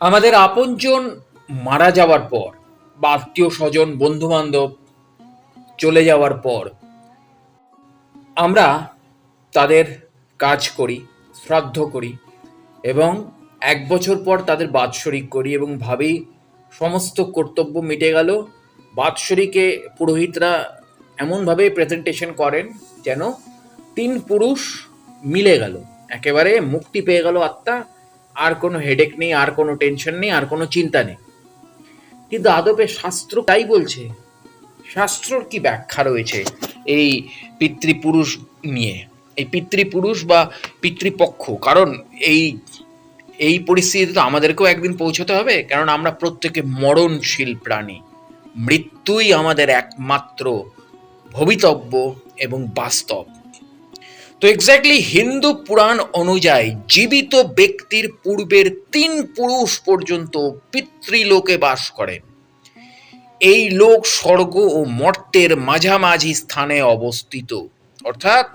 আমাদের আপনজন মারা যাওয়ার পর, বা আত্মীয় স্বজন বন্ধু বান্ধব চলে যাওয়ার পর, আমরা তাদের কাজ করি, শ্রাদ্ধ করি এবং এক বছর পর তাদের বাৎসরিক করি এবং ভাবি সমস্ত কর্তব্য মিটে গেল। বাৎসরিকে পুরোহিতরা এমনভাবে প্রেজেন্টেশন করেন যেন তিন পুরুষ মিলে গেল। একেবারে মুক্তি পেয়ে গেল আত্মা। আর কোনো হেডেক নেই, আর কোনো টেনশন নেই, আর কোনো চিন্তা নেই। কিন্তু আদপে শাস্ত্র তাই বলছে, শাস্ত্রর কি ব্যাখ্যা রয়েছে এই পিতৃপুরুষ নিয়ে? এই পিতৃপুরুষ বা পিতৃপক্ষ, কারণ এই এই পরিস্থিতিতে তো আমাদেরকেও একদিন পৌঁছতে হবে কারণ আমরা প্রত্যেকে মরণশীল প্রাণী। মৃত্যুই আমাদের একমাত্র ভবিতব্য এবং বাস্তব। তো এক্স্যাক্টলি হিন্দু পুরাণ অনুযায়ী জীবিত ব্যক্তির পূর্বের তিন পুরুষ পর্যন্ত পিতৃলোকে বাস করেন এই লোক স্বর্গ ও মর্তের মাঝামাঝি স্থানে অবস্থিত। অর্থাৎ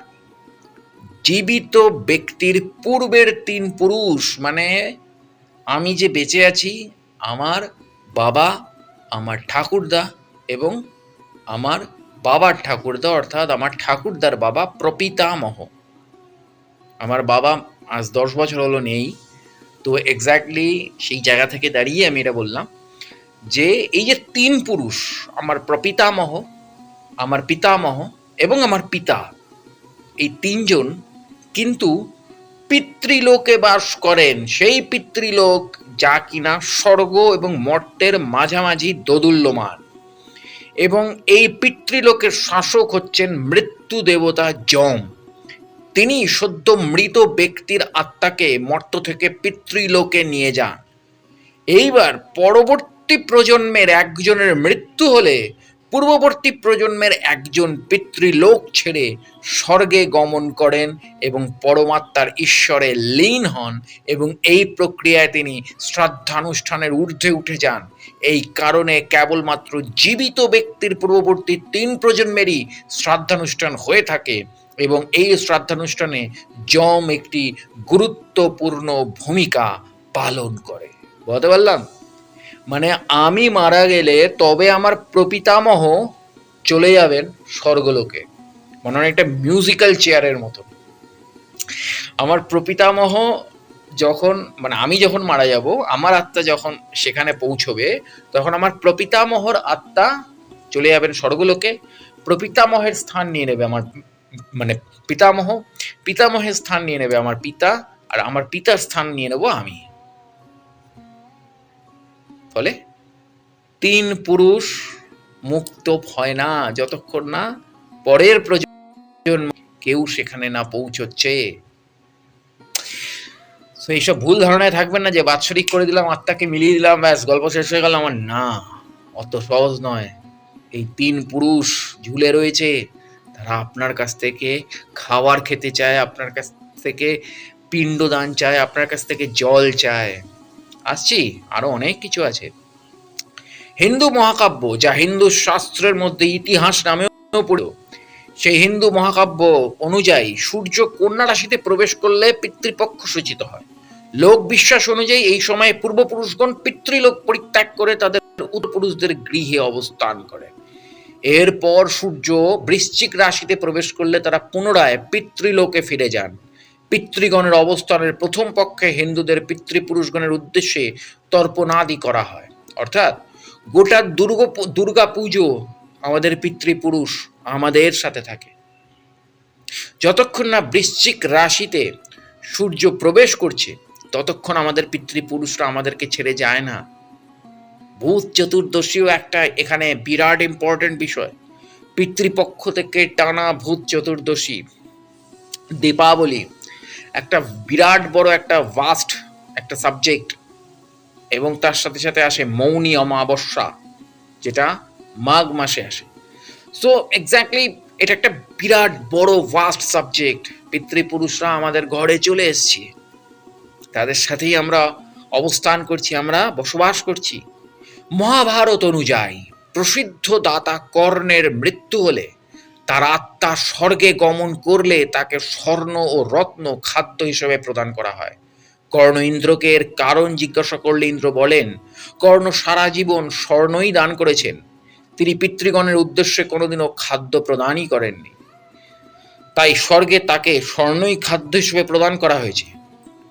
জীবিত ব্যক্তির পূর্বের তিন পুরুষ মানে আমি যে বেঁচে আছি, আমার বাবা, আমার ঠাকুরদা এবং আমার বাবার ঠাকুরদা, অর্থাৎ আমার ঠাকুরদার বাবা প্রপিতামহ। আমার বাবা আজ দশ বছর হলো নেই, তো এক্স্যাক্টলি সেই জায়গা থেকে দাঁড়িয়ে আমি এটা বললাম যে এই যে তিন পুরুষ, আমার প্রপিতামহ, আমার পিতামহ এবং আমার পিতা, এই তিনজন কিন্তু পিতৃলোকে বাস করেন। সেই পিতৃলোক যা কিনা স্বর্গ এবং মর্তের মাঝামাঝি দোদুল্যমান এবং এই পিতৃলোকের শাসক হচ্ছেন মৃত্যু দেবতা যম। তিনি সদ্য মৃত ব্যক্তির আত্মাকে মর্ত থেকে পিতৃলোকে নিয়ে যান। এইবার পরবর্তী প্রজন্মের একজনের মৃত্যু হলে পূর্ববর্তী প্রজন্মের একজন পিতৃলোক ছেড়ে স্বর্গে গমন করেন এবং পরমাত্মার ঈশ্বরে লীন হন এবং এই প্রক্রিয়ায় তিনি শ্রাদ্ধানুষ্ঠানের ঊর্ধ্বে উঠে যান। এই কারণে কেবলমাত্র জীবিত ব্যক্তির পূর্ববর্তী তিন প্রজন্মেরই শ্রাদ্ধানুষ্ঠান হয়ে থাকে। এবং এই শ্রাদ্ধানুষ্ঠানে যম একটি গুরুত্বপূর্ণ ভূমিকা পালন করে। বলতে পারলাম? মানে আমি মারা গেলে তবে আমার প্রপিতামহ চলে যাবেন স্বর্গলোকে। মনে হয় একটা মিউজিক্যাল চেয়ারের মতো আমার প্রপিতামহ যখন মানে আমি যখন মারা যাব, আমার আত্মা যখন সেখানে পৌঁছবে, তখন আমার প্রপিতামহর আত্মা চলে যাবেন স্বর্গলোকে, প্রপিতামহের স্থান নিয়ে নেবে আমার মানে পিতামহ, পিতামহের স্থান নিয়ে নেবে আমার পিতা, আর আমার পিতার স্থান নিয়ে নেব আমি। ফলে তিন পুরুষ মুক্ত হয় না, যতক্ষণ না পরের প্রজন্ম কেউ সেখানে না পৌঁছচ্ছে। তো এইসব ভুল ধারণায় থাকবেন না যে বাৎসরিক করে দিলাম, আত্মাকে মিলিয়ে দিলাম, ব্যাস, গল্প শেষ হয়ে গেল আমার। না, অত সহজ নয়। এই তিন পুরুষ ঝুলে রয়েছে তারা আপনার কাছ থেকে খাবার খেতে চায়, আপনার কাছ থেকে পিণ্ডদান চায়, আপনার কাছ থেকে জল চায়। আসছি, আরও অনেক কিছু আছে। হিন্দু মহাকাব্য, যা হিন্দু শাস্ত্রের মধ্যে ইতিহাস নামেও পড়ে। সেই হিন্দু মহাকাব্য অনুযায়ী সূর্য কন্যা রাশিতে প্রবেশ করলে পিতৃপক্ষ সূচিত হয়। লোক বিশ্বাস অনুযায়ী এই সময়ে পূর্বপুরুষগণ পিতৃলোক পরিত্যাগ করে তাদের উত্তরপুরুষদের গৃহে অবস্থান করে। এরপর সূর্য বৃশ্চিক রাশিতে প্রবেশ করলে তারা পুনরায় পিতৃলোকে ফিরে যান। পিতৃগণের অবস্থানের প্রথম পক্ষে হিন্দুদের পিতৃপুরুষগণের উদ্দেশ্যে তর্পণাদি করা হয়। অর্থাৎ গোটা দুর্গ দুর্গা পুজো আমাদের পিতৃপুরুষ আমাদের সাথে থাকে। যতক্ষণ না বৃশ্চিক রাশিতে সূর্য প্রবেশ করছে, ততক্ষণ আমাদের পিতৃপুরুষরা আমাদেরকে ছেড়ে যায় না। ভূত চতুর্দশীও একটা এখানে বিরাট ইম্পর্টেন্ট বিষয়। পিতৃপক্ষ থেকে টানা ভূত চতুর্দশী, দীপাবলি, একটা বিরাট বড় একটা ভাস্ট একটা সাবজেক্ট এবং তার সাথে সাথে আসে মৌনী অমাবস্যা, যেটা মাঘ মাসে আসে। সো এক্স্যাক্টলি এটা একটা বিরাট বড় ভাস্ট সাবজেক্ট পিতৃপুরুষরা আমাদের ঘরে চলে এসছে। তাদের সাথেই আমরা অবস্থান করছি, আমরা বসবাস করছি। মহাভারত অনুযায়ী প্রসিদ্ধ দাতা কর্ণের মৃত্যু হলে তার আত্মা স্বর্গে গমন করলে তাকে স্বর্ণ ও রত্ন খাদ্য হিসেবে প্রদান করা হয়। কর্ণ ইন্দ্রকে এর কারণ জিজ্ঞাসা করলে ইন্দ্র বলেন, কর্ণ সারা জীবন স্বর্ণই দান করেছেন। তিনি পিতৃগণের উদ্দেশ্যে কোনোদিনও খাদ্য প্রদানই করেননি। তাই স্বর্গে তাকে স্বর্ণই খাদ্য হিসেবে প্রদান করা হয়েছে।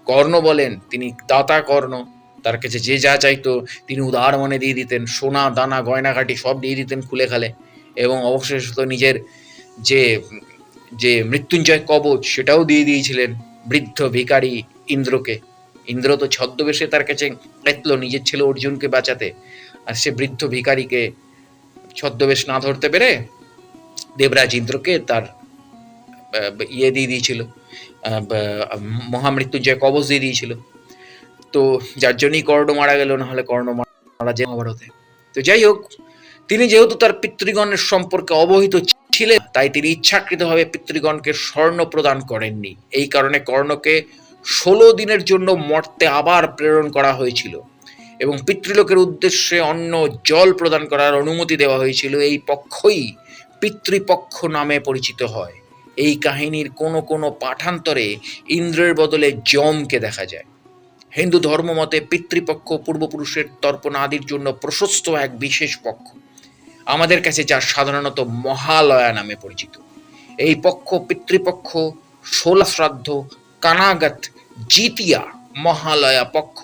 কর্ণ বলেন, তিনি দাতা কর্ণ। তার কাছে যে যা চাইতো তিনি উদার মনে দিয়ে দিতেন, সোনা, দানা গয়নাঘাটি সব দিয়ে দিতেন খুলে খালে। এবং অবশেষে তো নিজের যে যে মৃত্যুঞ্জয় কবচ সেটাও দিয়ে দিয়েছিলেন বৃদ্ধ ভিখারি ইন্দ্রকে। ইন্দ্র তো ছদ্মবেশে তার কাছে এতলো নিজের ছেলে অর্জুনকে বাঁচাতে। আর সে বৃদ্ধ ভিখারিকে ছদ্মবেশ না ধরতে পেরে দেবরাজ ইন্দ্রকে তার ইয়ে দিয়ে দিয়েছিল মহামৃত্যুঞ্জয় কবচ দিয়ে দিয়েছিল। তো যার জন্যই কর্ণ মারা গেল না হলে কর্ণ মারা যায় মহাভারতে তো যাই হোক, তিনি যেহেতু তার পিতৃগণের সম্পর্কে অবহিত ছিলেন, তাই তিনি ইচ্ছাকৃতভাবে পিতৃগণকে স্বর্ণ প্রদান করেননি। এই কারণে কর্ণকে ষোলো দিনের জন্য মর্তে আবার প্রেরণ করা হয়েছিল এবং পিতৃলোকের উদ্দেশ্যে অন্য জল প্রদান করার অনুমতি দেওয়া হয়েছিল। এই পক্ষই পিতৃপক্ষ নামে পরিচিত হয়। এই কাহিনীর কোনো কোনো পাঠান্তরে ইন্দ্রের বদলে যমকে দেখা যায়। হিন্দু ধর্মমতে পিতৃপক্ষ পূর্বপুরুষের তর্পণ আদির জন্য প্রশস্ত এক বিশেষ পক্ষ। আমাদের কাছে যা সাধারণত মহালয়া নামে পরিচিত। এই পক্ষ পিতৃপক্ষ ষোলা শ্রাদ্ধ কানাগত জিতিয়া মহালয়া পক্ষ,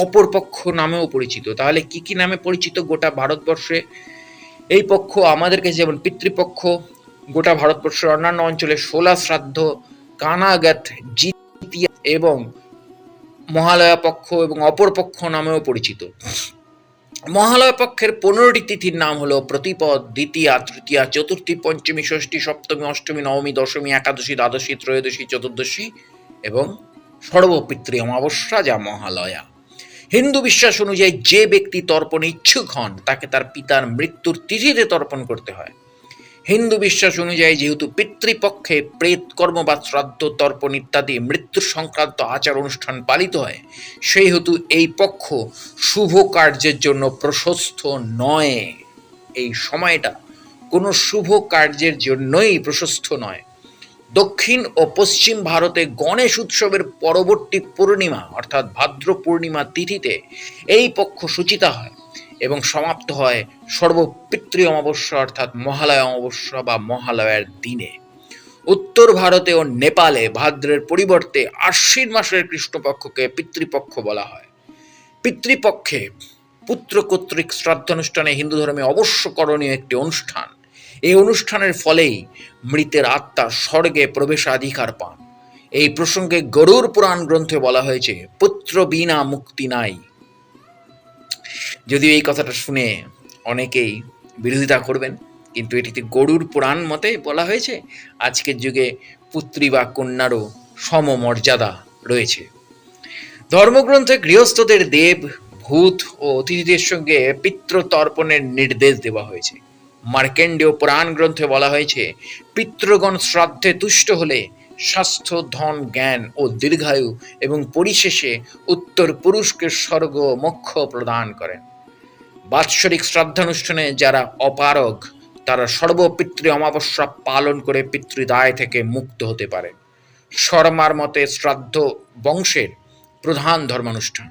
অপর পক্ষ নামেও পরিচিত। তাহলে কি কি নামে পরিচিত গোটা ভারতবর্ষে? এই পক্ষ আমাদের কাছে যেমন পিতৃপক্ষ, গোটা ভারতবর্ষের অন্যান্য অঞ্চলে ষোলা শ্রাদ্ধ কানাগত জিতিয়া এবং মহালয়া পক্ষ এবং অপর পক্ষ নামেও পরিচিত। মহালয়া পক্ষের পনেরোটি তিথির নাম হলো প্রতিপদ, দ্বিতীয়া, তৃতীয়া, চতুর্থী, পঞ্চমী, ষষ্ঠী, সপ্তমী, অষ্টমী, নবমী, দশমী, একাদশী, দ্বাদশী, ত্রয়োদশী, চতুর্দশী এবং সর্বপিতৃ অমাবস্যা যা মহালয়া। হিন্দু বিশ্বাস অনুযায়ী যে ব্যক্তি তর্পণে ইচ্ছুক হন, তাকে তার পিতার মৃত্যুর তিথিতে তর্পণ করতে হয়। হিন্দু বিশ্বাস অনুযায়ী যেহেতু পিতৃপক্ষে প্রেত কর্ম বা শ্রাদ্ধ, তর্পণ ইত্যাদি মৃত্যু সংক্রান্ত আচার অনুষ্ঠান পালিত হয় সেই হেতু এই পক্ষ শুভ কার্যের জন্য প্রশস্ত নয়। এই সময়টা কোনো শুভ কার্যের জন্যই প্রশস্ত নয়। দক্ষিণ ও পশ্চিম ভারতে গণেশ উৎসবের পরবর্তী পূর্ণিমা, অর্থাৎ ভাদ্র পূর্ণিমা তিথিতে এই পক্ষ সূচিতা হয়। এবং সমাপ্ত হয় সর্বপিতৃ অমাবস্যা, অর্থাৎ মহালয়া অমাবস্যা বা মহালয়ার দিনে। উত্তর ভারতে ও নেপালে ভাদ্রের পরিবর্তে আশ্বিন মাসের কৃষ্ণপক্ষকে পিতৃপক্ষ বলা হয়। পিতৃপক্ষে পুত্র কর্তৃক শ্রাদ্ধানুষ্ঠানে হিন্দু ধর্মে অবশ্য করণীয় একটি অনুষ্ঠান। এই অনুষ্ঠানের ফলেই মৃতের আত্মা স্বর্গে প্রবেশাধিকার পান। এই প্রসঙ্গে গরুর পুরাণ গ্রন্থে বলা হয়েছে, পুত্র বিনা মুক্তি নাই। যদিও এই কথাটা শুনে অনেকেই বিরোধিতা করবেন, কিন্তু এটিতে গরুর পুরাণ মতে বলা হয়েছে, আজকের যুগে পুত্রী বা কন্যারও সমমর্যাদা রয়েছে। ধর্মগ্রন্থে গৃহস্থদের দেব, ভূত ও অতিথিদের সঙ্গে পিতৃ তর্পণের নির্দেশ দেওয়া হয়েছে। মার্কেন্ডীয় পুরাণ গ্রন্থে বলা হয়েছে, পিতৃগণ শ্রাদ্ধে তুষ্ট হলে স্বাস্থ্য, ধন, জ্ঞান ও দীর্ঘায়ু এবং পরিশেষে উত্তর পুরুষকে স্বর্গ, মোক্ষ প্রদান করেন। বাৎসরিক শ্রাদ্ধানুষ্ঠানে যারা অপারগ, তারা সর্বপিতৃ অমাবস্যা পালন করে পিতৃদায় থেকে মুক্ত হতে পারে। শর্মার মতে শ্রাদ্ধ বংশের প্রধান ধর্মানুষ্ঠান।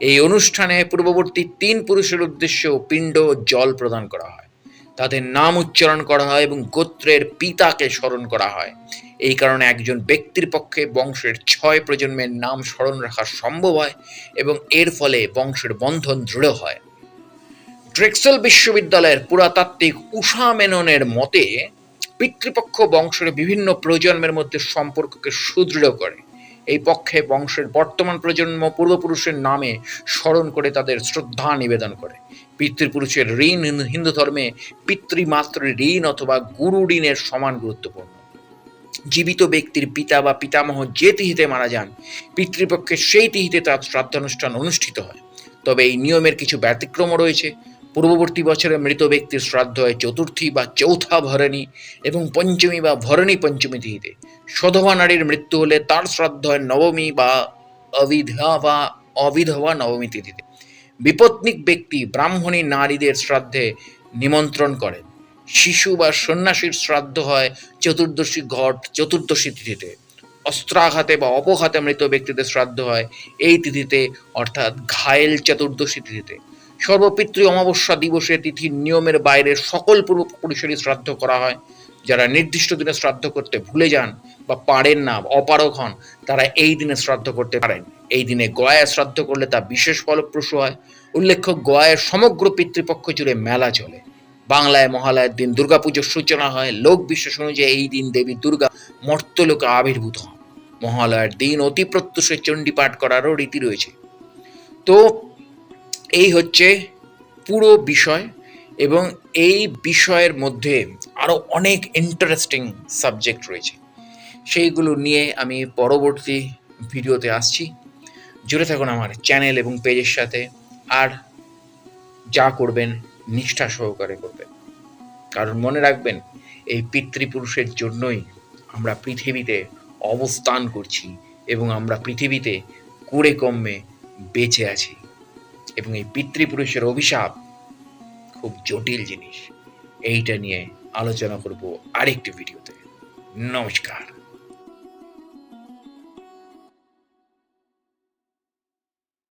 এই অনুষ্ঠানে পূর্ববর্তী তিন পুরুষের উদ্দেশ্যেও পিণ্ড জল প্রদান করা হয়। তাদের নাম উচ্চারণ করা হয় এবং গোত্রের পিতাকে স্মরণ করা হয়। এই কারণে একজন ব্যক্তির পক্ষে বংশের ছয় প্রজন্মের নাম স্মরণ রাখা সম্ভব হয় এবং এর ফলে বংশের বন্ধন দৃঢ় হয়। ড্রেক্সেল বিশ্ববিদ্যালয়ের পুরাতাত্ত্বিক উষা মেননের মতে, পিতৃপক্ষ বংশের বিভিন্ন প্রজন্মের মধ্যে সম্পর্ককে সুদৃঢ় করে। এই পক্ষে বংশের বর্তমান প্রজন্ম পূর্বপুরুষের নামে স্মরণ করে তাদের শ্রদ্ধা নিবেদন করে। পিতৃপুরুষের ঋণ হিন্দু- ধর্মে পিতৃমাতৃ ঋণ অথবা গুরু ঋণের সমান গুরুত্বপূর্ণ। জীবিত ব্যক্তির পিতা বা পিতামহ যে তিহিতে মারা যান পিতৃপক্ষে সেই তিহিতে তার শ্রাদ্ধানুষ্ঠান অনুষ্ঠিত হয়। তবে এই নিয়মের কিছু ব্যতিক্রমও রয়েছে। পূর্ববর্তী বছরে মৃত ব্যক্তির শ্রাদ্ধ হয় চতুর্থী বা চৌথা ভরণী এবং পঞ্চমী বা ভরণী পঞ্চমী তিথিতে। সধবা নারীর মৃত্যু হলে তার শ্রাদ্ধ হয় নবমী বা অবিধবা বা অবিধবা নবমী তিথিতে। বিপত্নিক ব্যক্তি ব্রাহ্মণী নারীদের শ্রাদ্ধে নিমন্ত্রণ করেন। শিশু বা সন্ন্যাসীর শ্রাদ্ধ হয় চতুর্দশী ঘট, চতুর্দশী তিথিতে। অস্ত্রাঘাতে বা অপঘাতে মৃত ব্যক্তিদের শ্রাদ্ধ হয় এই তিথিতে, অর্থাৎ ঘায়েল চতুর্দশী তিথিতে। সর্বপিতৃ অমাবস্যা দিবসে তিথির নিয়মের বাইরে সকল পূর্ব পূর্বপুরুষেরই শ্রাদ্ধ করা হয়। যারা নির্দিষ্ট দিনে শ্রাদ্ধ করতে ভুলে যান বা পারেন না অপারক হন, তারা এই দিনে শ্রাদ্ধ করতে পারেন। এই দিনে গয়ায় শ্রাদ্ধ করলে তা বিশেষ ফলপ্রসূ হয়। উল্লেখ্য, গয়ায় সমগ্র পিতৃপক্ষ জুড়ে মেলা চলে। বাংলায় মহালয়ের দিন দুর্গাপুজোর সূচনা হয়। লোক বিশ্বাস অনুযায়ী এই দিন দেবী দুর্গা মর্তলোকে আবির্ভূত হন। মহালয়ার দিন অতি প্রত্যুষে চণ্ডী পাঠ করারও রীতি রয়েছে। তো এই হচ্ছে পুরো বিষয় এবং এই বিষয়ের মধ্যে আরও অনেক ইন্টারেস্টিং সাবজেক্ট রয়েছে। সেইগুলো নিয়ে আমি পরবর্তী ভিডিওতে আসছি। জুড়ে থাকুন আমার চ্যানেল এবং পেজের সাথে। আর যা করবেন, নিষ্ঠা সহকারে করবেন। কারণ মনে রাখবেন, এই পিতৃপুরুষের জন্যই আমরা পৃথিবীতে অবস্থান করছি এবং আমরা পৃথিবীতে কুড়ে কমে বেঁচে আছি। এবং এই পিতৃপুরুষের অভিশাপ খুব জটিল জিনিস। এইটা নিয়ে আলোচনা করব আরেকটি ভিডিওতে। নমস্কার।